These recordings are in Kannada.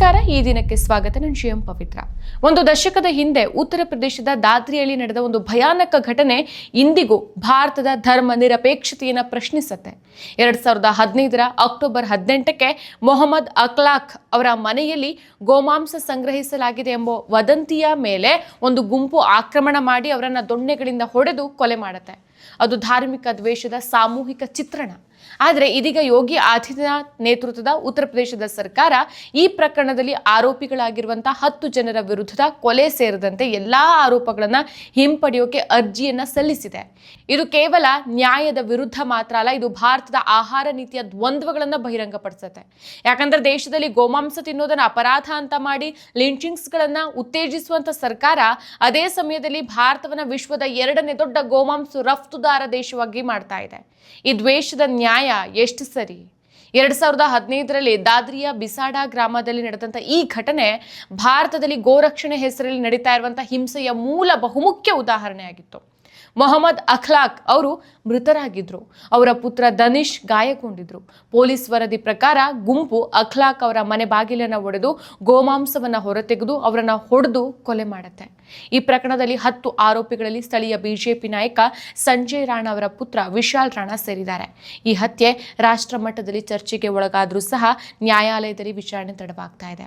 ನಮಸ್ಕಾರ. ಈ ದಿನಕ್ಕೆ ಸ್ವಾಗತ. ನಾನು ಶ್ರೀಯಂ ಪವಿತ್ರ. ಒಂದು ದಶಕದ ಹಿಂದೆ ಉತ್ತರ ಪ್ರದೇಶದ ದಾದ್ರಿಯಲ್ಲಿ ನಡೆದ ಒಂದು ಭಯಾನಕ ಘಟನೆ ಇಂದಿಗೂ ಭಾರತದ ಧರ್ಮ ನಿರಪೇಕ್ಷತೆಯನ್ನು ಪ್ರಶ್ನಿಸುತ್ತೆ. ಎರಡ್ ಸಾವಿರದ ಹದಿನೈದರ ಅಕ್ಟೋಬರ್ ಹದಿನೆಂಟಕ್ಕೆ ಮೊಹಮ್ಮದ್ ಅಕ್ಲಾಖ್ ಅವರ ಮನೆಯಲ್ಲಿ ಗೋಮಾಂಸ ಸಂಗ್ರಹಿಸಲಾಗಿದೆ ಎಂಬ ವದಂತಿಯ ಮೇಲೆ ಒಂದು ಗುಂಪು ಆಕ್ರಮಣ ಮಾಡಿ ಅವರನ್ನು ದೊಣ್ಣೆಗಳಿಂದ ಹೊಡೆದು ಕೊಲೆ ಮಾಡುತ್ತೆ. ಅದು ಧಾರ್ಮಿಕ ದ್ವೇಷದ ಸಾಮೂಹಿಕ ಚಿತ್ರಣ. ಆದರೆ ಇದೀಗ ಯೋಗಿ ಆದಿತ್ಯನಾಥ್ ನೇತೃತ್ವದ ಉತ್ತರ ಪ್ರದೇಶದ ಸರ್ಕಾರ ಈ ಪ್ರಕರಣದಲ್ಲಿ ಆರೋಪಿಗಳಾಗಿರುವಂತಹ ಹತ್ತು ಜನರ ವಿರುದ್ಧದ ಕೊಲೆ ಸೇರಿದಂತೆ ಎಲ್ಲಾ ಆರೋಪಗಳನ್ನ ಹಿಂಪಡೆಯೋಕೆ ಅರ್ಜಿಯನ್ನ ಸಲ್ಲಿಸಿದೆ. ಇದು ಕೇವಲ ನ್ಯಾಯದ ವಿರುದ್ಧ ಮಾತ್ರ ಅಲ್ಲ, ಇದು ಭಾರತದ ಆಹಾರ ನೀತಿಯ ದ್ವಂದ್ವಗಳನ್ನ ಬಹಿರಂಗಪಡಿಸುತ್ತೆ. ಯಾಕಂದ್ರೆ ದೇಶದಲ್ಲಿ ಗೋಮಾಂಸ ತಿನ್ನೋದನ್ನ ಅಪರಾಧ ಅಂತ ಮಾಡಿ ಲಿಂಚಿಂಗ್ಸ್ಗಳನ್ನ ಉತ್ತೇಜಿಸುವಂತ ಸರ್ಕಾರ ಅದೇ ಸಮಯದಲ್ಲಿ ಭಾರತವನ್ನ ವಿಶ್ವದ ಎರಡನೇ ದೊಡ್ಡ ಗೋಮಾಂಸ ರಫ್ತುದಾರ ದೇಶವಾಗಿ ಮಾಡ್ತಾ ಇದೆ. ಈ ದ್ವೇಷದ ನ್ಯಾಯ ಎಷ್ಟು ಸರಿ? ಎರಡು ಸಾವಿರದ ಹದಿನೈದರಲ್ಲಿ ದಾದ್ರಿಯ ಬಿಸಾಡಾ ಗ್ರಾಮದಲ್ಲಿ ನಡೆದಂಥ ಈ ಘಟನೆ ಭಾರತದಲ್ಲಿ ಗೋರಕ್ಷಣೆ ಹೆಸರಲ್ಲಿ ನಡೀತಾ ಇರುವಂಥ ಹಿಂಸೆಯ ಮೂಲ ಬಹುಮುಖ್ಯ ಉದಾಹರಣೆಯಾಗಿತ್ತು. ಮೊಹಮ್ಮದ್ ಅಖ್ಲಾಕ್ ಅವರು ಮೃತರಾಗಿದ್ರು. ಅವರ ಪುತ್ರ ದನಿಶ್ ಗಾಯಗೊಂಡಿದ್ರು. ಪೊಲೀಸ್ ವರದಿ ಪ್ರಕಾರ ಗುಂಪು ಅಖ್ಲಾಕ್ ಅವರ ಮನೆ ಬಾಗಿಲನ್ನು ಒಡೆದು ಗೋಮಾಂಸವನ್ನ ಹೊರತೆಗೆದು ಅವರನ್ನು ಹೊಡೆದು ಕೊಲೆ ಮಾಡುತ್ತೆ. ಈ ಪ್ರಕರಣದಲ್ಲಿ ಹತ್ತು ಆರೋಪಿಗಳಲ್ಲಿ ಸ್ಥಳೀಯ ಬಿಜೆಪಿ ನಾಯಕ ಸಂಜಯ್ ರಾಣಾ ಅವರ ಪುತ್ರ ವಿಶಾಲ್ ರಾಣಾ ಸೇರಿದ್ದಾರೆ. ಈ ಹತ್ಯೆ ರಾಷ್ಟ್ರ ಮಟ್ಟದಲ್ಲಿ ಚರ್ಚೆಗೆ ಒಳಗಾದರೂ ಸಹ ನ್ಯಾಯಾಲಯದಲ್ಲಿ ವಿಚಾರಣೆ ತಡವಾಗ್ತಾ ಇದೆ.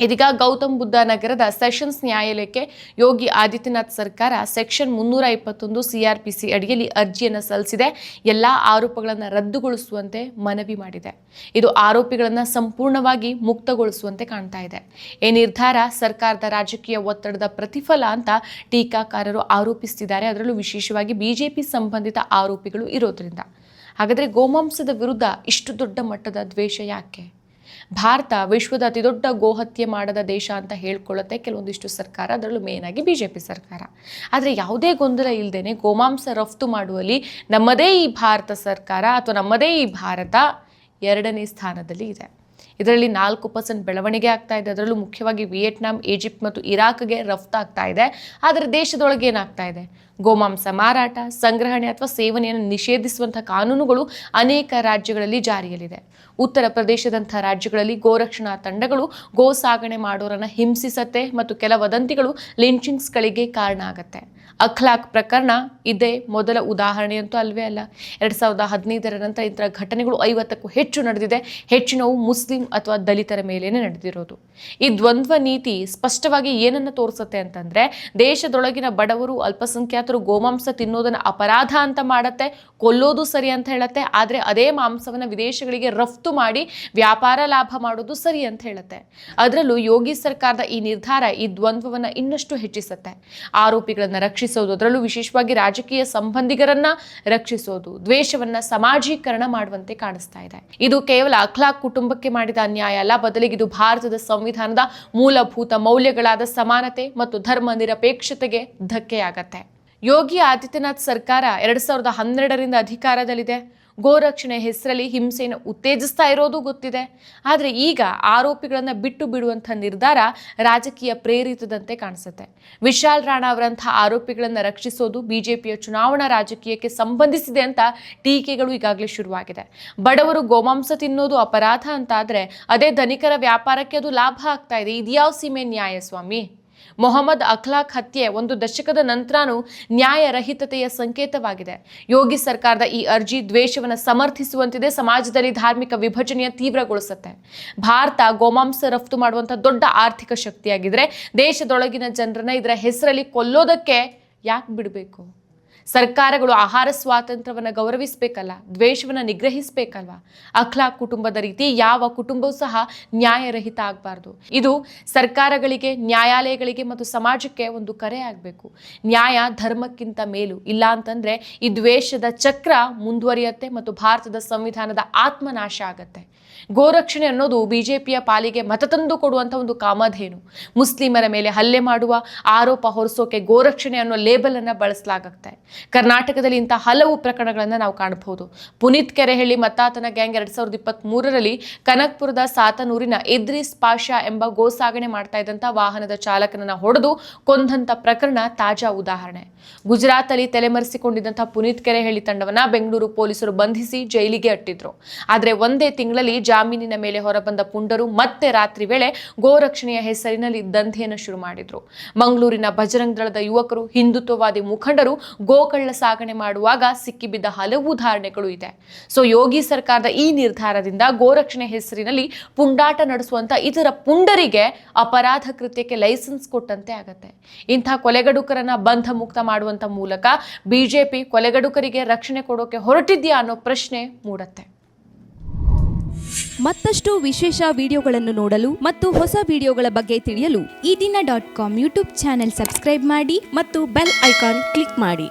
ಇದೀಗ ಗೌತಮ್ ಬುದ್ಧ ನಗರದ ಸೆಷನ್ಸ್ ನ್ಯಾಯಾಲಯಕ್ಕೆ ಯೋಗಿ ಆದಿತ್ಯನಾಥ್ ಸರ್ಕಾರ ಸೆಕ್ಷನ್ ಮುನ್ನೂರ ಇಪ್ಪತ್ತೊಂದು ಸಿಆರ್ಪಿಸಿ ಅಡಿಯಲ್ಲಿ ಅರ್ಜಿಯನ್ನು ಸಲ್ಲಿಸಿದೆ. ಎಲ್ಲ ಆರೋಪಗಳನ್ನು ರದ್ದುಗೊಳಿಸುವಂತೆ ಮನವಿ ಮಾಡಿದೆ. ಇದು ಆರೋಪಿಗಳನ್ನು ಸಂಪೂರ್ಣವಾಗಿ ಮುಕ್ತಗೊಳಿಸುವಂತೆ ಕಾಣ್ತಾ ಇದೆ. ಈ ನಿರ್ಧಾರ ಸರ್ಕಾರದ ರಾಜಕೀಯ ಒತ್ತಡದ ಪ್ರತಿಫಲ ಅಂತ ಟೀಕಾಕಾರರು ಆರೋಪಿಸುತ್ತಿದ್ದಾರೆ ಅದರಲ್ಲೂ ವಿಶೇಷವಾಗಿ ಬಿಜೆಪಿ ಸಂಬಂಧಿತ ಆರೋಪಿಗಳು ಇರೋದ್ರಿಂದ. ಹಾಗಾದರೆ ಗೋಮಾಂಸದ ವಿರುದ್ಧ ಇಷ್ಟು ದೊಡ್ಡ ಮಟ್ಟದ ದ್ವೇಷ ಯಾಕೆ? ಭಾರತ ವಿಶ್ವದ ಅತಿದೊಡ್ಡ ಗೋಹತ್ಯೆ ಮಾಡದ ದೇಶ ಅಂತ ಹೇಳ್ಕೊಳ್ಳುತ್ತೆ ಕೆಲವೊಂದಿಷ್ಟು ಸರ್ಕಾರ, ಅದರಲ್ಲೂ ಮೇನ್ ಆಗಿ ಬಿ ಜೆ ಪಿ ಸರ್ಕಾರ. ಆದರೆ ಯಾವುದೇ ಗೊಂದಲ ಇಲ್ಲದೇನೆ ಗೋಮಾಂಸ ರಫ್ತು ಮಾಡುವಲ್ಲಿ ನಮ್ಮದೇ ಈ ಭಾರತ ಸರ್ಕಾರ ಅಥವಾ ನಮ್ಮದೇ ಈ ಭಾರತ ಎರಡನೇ ಸ್ಥಾನದಲ್ಲಿ ಇದೆ. ಇದರಲ್ಲಿ ನಾಲ್ಕು ಪರ್ಸೆಂಟ್ ಬೆಳವಣಿಗೆ ಆಗ್ತಾ ಇದೆ. ಅದರಲ್ಲೂ ಮುಖ್ಯವಾಗಿ ವಿಯೆಟ್ನಾಂ, ಈಜಿಪ್ಟ್ ಮತ್ತು ಇರಾಕ್ಗೆ ರಫ್ತಾಗ್ತಾ ಇದೆ. ಆದರೆ ದೇಶದೊಳಗೆ ಏನಾಗ್ತಾ ಇದೆ? ಗೋಮಾಂಸ ಮಾರಾಟ, ಸಂಗ್ರಹಣೆ ಅಥವಾ ಸೇವನೆಯನ್ನು ನಿಷೇಧಿಸುವಂತಹ ಕಾನೂನುಗಳು ಅನೇಕ ರಾಜ್ಯಗಳಲ್ಲಿ ಜಾರಿಯಲ್ಲಿದೆ. ಉತ್ತರ ಪ್ರದೇಶದಂತಹ ರಾಜ್ಯಗಳಲ್ಲಿ ಗೋರಕ್ಷಣಾ ತಂಡಗಳು ಗೋ ಸಾಗಣೆ ಮಾಡೋರನ್ನ ಹಿಂಸಿಸತ್ತೆ ಮತ್ತು ಕೆಲ ವದಂತಿಗಳು ಲಿಂಚಿಂಗ್ಸ್ಗಳಿಗೆ ಕಾರಣ ಆಗತ್ತೆ. ಅಖ್ಲಾಕ್ ಪ್ರಕರಣ ಇದೇ ಮೊದಲ ಉದಾಹರಣೆಯಂತೂ ಅಲ್ವೇ ಅಲ್ಲ. ಎರಡ್ ಸಾವಿರದ ಹದಿನೈದರ ನಂತರ ಇಂತಹ ಘಟನೆಗಳು ಐವತ್ತಕ್ಕೂ ಹೆಚ್ಚು ನಡೆದಿದೆ. ಹೆಚ್ಚಿನವು ಮುಸ್ಲಿಂ ಅಥವಾ ದಲಿತರ ಮೇಲೇನೆ ನಡೆದಿರೋದು. ಈ ದ್ವಂದ್ವ ನೀತಿ ಸ್ಪಷ್ಟವಾಗಿ ಏನನ್ನು ತೋರಿಸುತ್ತೆ ಅಂತಂದ್ರೆ ದೇಶದೊಳಗಿನ ಬಡವರು ಅಲ್ಪಸಂಖ್ಯಾತರು ಗೋಮಾಂಸ ತಿನ್ನೋದನ್ನು ಅಪರಾಧ ಅಂತ ಮಾಡುತ್ತೆ, ಕೊಲ್ಲೋದು ಸರಿ ಅಂತ ಹೇಳುತ್ತೆ, ಆದರೆ ಅದೇ ಮಾಂಸವನ್ನು ವಿದೇಶಗಳಿಗೆ ರಫ್ತು ಮಾಡಿ ವ್ಯಾಪಾರ ಲಾಭ ಮಾಡೋದು ಸರಿ ಅಂತ ಹೇಳುತ್ತೆ. ಅದರಲ್ಲೂ ಯೋಗಿ ಸರ್ಕಾರದ ಈ ನಿರ್ಧಾರ ಈ ದ್ವಂದ್ವವನ್ನು ಇನ್ನಷ್ಟು ಹೆಚ್ಚಿಸುತ್ತೆ. ಆರೋಪಿಗಳನ್ನು ರಕ್ಷಿಸೋದು, ಅದರಲ್ಲೂ ವಿಶೇಷವಾಗಿ ರಾಜಕೀಯ ಸಂಬಂಧಿಗರನ್ನ ರಕ್ಷಿಸೋದು, ದ್ವೇಷವನ್ನ ಸಮಾಜೀಕರಣ ಮಾಡುವಂತೆ ಕಾಣಿಸ್ತಾ ಇದೆ. ಇದು ಕೇವಲ ಅಖ್ಲಾಕ್ ಕುಟುಂಬಕ್ಕೆ ಮಾಡಿದ ಅನ್ಯಾಯ ಅಲ್ಲ, ಬದಲಿಗೆ ಇದು ಭಾರತದ ಸಂವಿಧಾನದ ಮೂಲಭೂತ ಮೌಲ್ಯಗಳಾದ ಸಮಾನತೆ ಮತ್ತು ಧರ್ಮ ನಿರಪೇಕ್ಷತೆಗೆ ಧಕ್ಕೆಯಾಗತ್ತೆ. ಯೋಗಿ ಆದಿತ್ಯನಾಥ್ ಸರ್ಕಾರ ಎರಡ್ ಸಾವಿರದ ಹನ್ನೆರಡರಿಂದ ಅಧಿಕಾರದಲ್ಲಿದೆ. ಗೋರಕ್ಷಣೆ ಹೆಸರಲ್ಲಿ ಹಿಂಸೆಯನ್ನು ಉತ್ತೇಜಿಸ್ತಾ ಇರೋದು ಗೊತ್ತಿದೆ. ಆದರೆ ಈಗ ಆರೋಪಿಗಳನ್ನು ಬಿಟ್ಟು ಬಿಡುವಂಥ ನಿರ್ಧಾರ ರಾಜಕೀಯ ಪ್ರೇರಿತದಂತೆ ಕಾಣಿಸುತ್ತೆ. ವಿಶಾಲ್ ರಾಣಾ ಅವರಂಥ ಆರೋಪಿಗಳನ್ನು ರಕ್ಷಿಸೋದು ಬಿಜೆಪಿಯ ಚುನಾವಣಾ ರಾಜಕೀಯಕ್ಕೆ ಸಂಬಂಧಿಸಿದೆ ಅಂತ ಟೀಕೆಗಳು ಈಗಾಗಲೇ ಶುರುವಾಗಿದೆ. ಬಡವರು ಗೋಮಾಂಸ ತಿನ್ನೋದು ಅಪರಾಧ ಅಂತಾದರೆ ಅದೇ ಧನಿಕರ ವ್ಯಾಪಾರಕ್ಕೆ ಅದು ಲಾಭ ಆಗ್ತಾ ಇದೆ. ಇದ್ಯಾವ ಸೀಮೆ ನ್ಯಾಯ ಸ್ವಾಮಿ ಮೊಹಮ್ಮದ್ ಅಖ್ಲಾಕ್ ಹತ್ಯೆ ಒಂದು ದಶಕದ ನಂತರನೂ ನ್ಯಾಯರಹಿತತೆಯ ಸಂಕೇತವಾಗಿದೆ. ಯೋಗಿ ಸರ್ಕಾರದ ಈ ಅರ್ಜಿ ದ್ವೇಷವನ್ನು ಸಮರ್ಥಿಸುವಂತಿದೆ, ಸಮಾಜದಲ್ಲಿ ಧಾರ್ಮಿಕ ವಿಭಜನೆಯ ತೀವ್ರಗೊಳಿಸುತ್ತೆ. ಭಾರತ ಗೋಮಾಂಸ ರಫ್ತು ಮಾಡುವಂಥ ದೊಡ್ಡ ಆರ್ಥಿಕ ಶಕ್ತಿಯಾಗಿದ್ರೆ ದೇಶದೊಳಗಿನ ಜನರನ್ನ ಇದರ ಹೆಸರಲ್ಲಿ ಕೊಲ್ಲೋದಕ್ಕೆ ಯಾಕೆ ಬಿಡಬೇಕು? ಸರ್ಕಾರಗಳು ಆಹಾರ ಸ್ವಾತಂತ್ರ್ಯವನ್ನು ಗೌರವಿಸಬೇಕಲ್ಲ, ದ್ವೇಷವನ್ನು ನಿಗ್ರಹಿಸಬೇಕಲ್ವಾ? ಅಖ್ಲಾ ಕುಟುಂಬದ ರೀತಿ ಯಾವ ಕುಟುಂಬವೂ ಸಹ ನ್ಯಾಯರಹಿತ ಆಗಬಾರ್ದು. ಇದು ಸರ್ಕಾರಗಳಿಗೆ, ನ್ಯಾಯಾಲಯಗಳಿಗೆ ಮತ್ತು ಸಮಾಜಕ್ಕೆ ಒಂದು ಕರೆ ಆಗಬೇಕು. ನ್ಯಾಯ ಧರ್ಮಕ್ಕಿಂತ ಮೇಲು. ಇಲ್ಲ ಅಂತಂದ್ರೆ ಈ ದ್ವೇಷದ ಚಕ್ರ ಮುಂದುವರಿಯುತ್ತೆ ಮತ್ತು ಭಾರತದ ಸಂವಿಧಾನದ ಆತ್ಮನಾಶ ಆಗತ್ತೆ. ಗೋರಕ್ಷಣೆ ಅನ್ನೋದು ಬಿಜೆಪಿಯ ಪಾಲಿಗೆ ಮತ ತಂದು ಕೊಡುವಂಥ ಒಂದು ಕಾಮಧೇನು. ಮುಸ್ಲಿಮರ ಮೇಲೆ ಹಲ್ಲೆ ಮಾಡುವ ಆರೋಪ ಹೊರಿಸೋಕೆ ಗೋರಕ್ಷಣೆ ಅನ್ನೋ ಲೇಬಲ್ ಅನ್ನ ಬಳಸಲಾಗುತ್ತೆ. ಕರ್ನಾಟಕದಲ್ಲಿ ಇಂಥ ಹಲವು ಪ್ರಕರಣಗಳನ್ನು ನಾವು ಕಾಣಬಹುದು. ಪುನೀತ್ ಕೆರೆಹಳ್ಳಿ ಮತ್ತಾತನ ಗ್ಯಾಂಗ್ ಎರಡ್ ಸಾವಿರದ ಇಪ್ಪತ್ತ್ ಮೂರರಲ್ಲಿ ಕನಕ್ಪುರದ ಸಾತನೂರಿನ ಇದ್ರಿಸ್ ಪಾಷಾ ಎಂಬ ಗೋ ಸಾಗಣೆ ಮಾಡ್ತಾ ಇದ್ದಂಥ ವಾಹನದ ಚಾಲಕನನ್ನ ಹೊಡೆದು ಕೊಂದಂಥ ಪ್ರಕರಣ ತಾಜಾ ಉದಾಹರಣೆ. ಗುಜರಾತ್ ಅಲ್ಲಿ ತಲೆಮರೆಸಿಕೊಂಡಿದ್ದಂಥ ಪುನೀತ್ ಕೆರೆಹಳ್ಳಿ ತಂಡವನ್ನ ಬೆಂಗಳೂರು ಪೊಲೀಸರು ಬಂಧಿಸಿ ಜೈಲಿಗೆ ಅಟ್ಟಿದ್ರು. ಆದರೆ ಒಂದೇ ತಿಂಗಳಲ್ಲಿ ಜಾಮೀನಿನ ಮೇಲೆ ಹೊರಬಂದ ಪುಂಡರು ಮತ್ತೆ ರಾತ್ರಿ ವೇಳೆ ಗೋರಕ್ಷಣೆಯ ಹೆಸರಿನಲ್ಲಿ ದಂಧೆಯನ್ನು ಶುರು ಮಾಡಿದ್ರು. ಮಂಗಳೂರಿನ ಬಜರಂಗ್ ದಳದ ಯುವಕರು ಹಿಂದುತ್ವವಾದಿ ಮುಖಂಡರು ಗೋಕಳ್ಳ ಸಾಗಣೆ ಮಾಡುವಾಗ ಸಿಕ್ಕಿಬಿದ್ದ ಹಲವು ಉದಾಹರಣೆಗಳು ಇದೆ. ಸೊ, ಯೋಗಿ ಸರ್ಕಾರದ ಈ ನಿರ್ಧಾರದಿಂದ ಗೋರಕ್ಷಣೆ ಹೆಸರಿನಲ್ಲಿ ಪುಂಡಾಟ ನಡೆಸುವಂತ ಇತರ ಪುಂಡರಿಗೆ ಅಪರಾಧ ಕೃತ್ಯಕ್ಕೆ ಲೈಸೆನ್ಸ್ ಕೊಟ್ಟಂತೆ ಆಗತ್ತೆ. ಇಂಥ ಕೊಲೆಗಡುಕರನ್ನ ಬಂಧ ಮುಕ್ತ ಮಾಡುವಂತ ಮೂಲಕ ಬಿಜೆಪಿ ಕೊಲೆಗಡುಕರಿಗೆ ರಕ್ಷಣೆ ಕೊಡೋಕೆ ಹೊರಟಿದ್ಯಾ ಅನ್ನೋ ಪ್ರಶ್ನೆ ಮೂಡತ್ತೆ. ಮತ್ತಷ್ಟು ವಿಶೇಷ ವಿಡಿಯೋಗಳನ್ನು ನೋಡಲು ಮತ್ತು ಹೊಸ ವಿಡಿಯೋಗಳ ಬಗ್ಗೆ ತಿಳಿಯಲು Eedina dot com YouTube channel subscribe ಮಾಡಿ ಮತ್ತು ಬೆಲ್ ಐಕಾನ್ ಕ್ಲಿಕ್ ಮಾಡಿ.